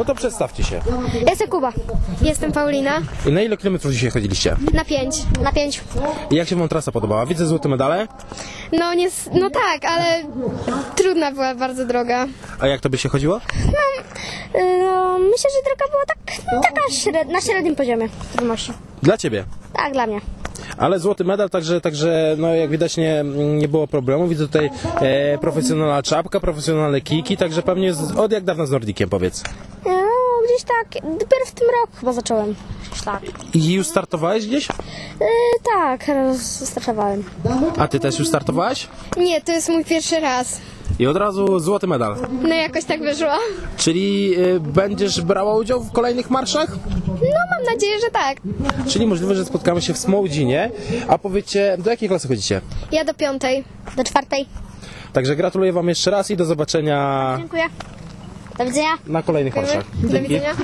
No to przedstawcie się. Jestem Kuba. Jestem Paulina. I na ile kilometrów dzisiaj chodziliście? Na pięć. Na pięć. I jak się wam trasa podobała? Widzę złote medale. No nie, no tak, ale trudna była bardzo droga. A jak to by się chodziło? No, myślę, że droga była tak, no, taka śred, na średnim poziomie trudności. Dla ciebie. Tak, dla mnie. Ale złoty medal, także, także no jak widać nie, nie było problemu. Widzę tutaj e, profesjonalna czapka, profesjonalne kiki, także pewnie z, od jak dawna z Nordikiem powiedz. No, gdzieś tak, dopiero w tym roku chyba zacząłem. Tak. I już startowałeś gdzieś? Yy, tak, startowałem. A ty też już startowałaś? Nie, to jest mój pierwszy raz. I od razu złoty medal. No jakoś tak wyszło. Czyli e, będziesz brała udział w kolejnych marszach? No, mam nadzieję, że tak. Czyli możliwe, że spotkamy się w Smołdzinie. A powiedzcie, do jakiej klasy chodzicie? Ja do piątej. Do czwartej. Także gratuluję wam jeszcze raz i do zobaczenia Dziękuję. Do widzenia. na kolejnych marszach. Do widzenia.